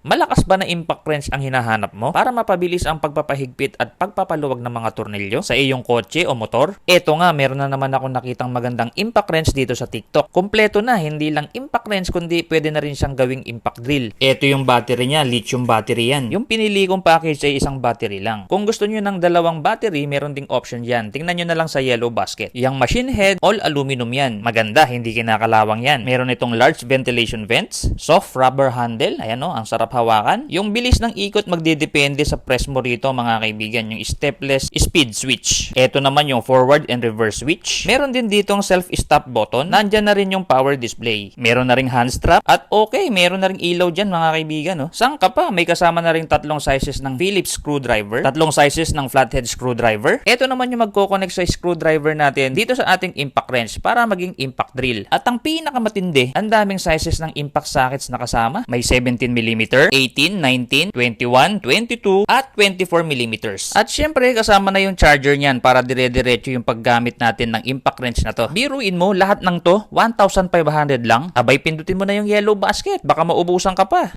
Malakas ba na impact wrench ang hinahanap mo para mapabilis ang pagpapahigpit at pagpapaluwag ng mga tornilyo sa iyong kotse o motor? Eto nga, meron na naman akong nakitang magandang impact wrench dito sa TikTok. Kompleto na, hindi lang impact wrench kundi pwede na rin siyang gawing impact drill. Eto yung battery niya, lithium battery yan. Yung pinili kong package ay isang battery lang. Kung gusto nyo ng dalawang battery, meron ding option yan. Tingnan nyo na lang sa yellow basket. Yung machine head, all aluminum yan. Maganda, hindi kinakalawang yan. Meron itong large ventilation vents, soft rubber handle, ayan o, ang sarap hawakan. Yung bilis ng ikot magdidepende sa press mo rito mga kaibigan, yung stepless speed switch. Ito naman yung forward and reverse switch. Meron din ditong self-stop button. Nandyan na rin yung power display. Meron na ring hand strap. At okay, meron na ring ilaw dyan mga kaibigan. No? Saan ka pa? May kasama na rin tatlong sizes ng Phillips screwdriver. Tatlong sizes ng flathead screwdriver. Ito naman yung magkoconnect sa screwdriver natin dito sa ating impact wrench para maging impact drill. At ang pinakamatindi, ang daming sizes ng impact sockets na kasama. May 17mm, 18, 19, 21, 22, at 24mm. At syempre, kasama na yung charger niyan para dire-diretso yung paggamit natin ng impact wrench na to. Biruin mo, lahat ng to, 1,500 lang. Abay, pindutin mo na yung yellow basket. Baka maubusan ka pa.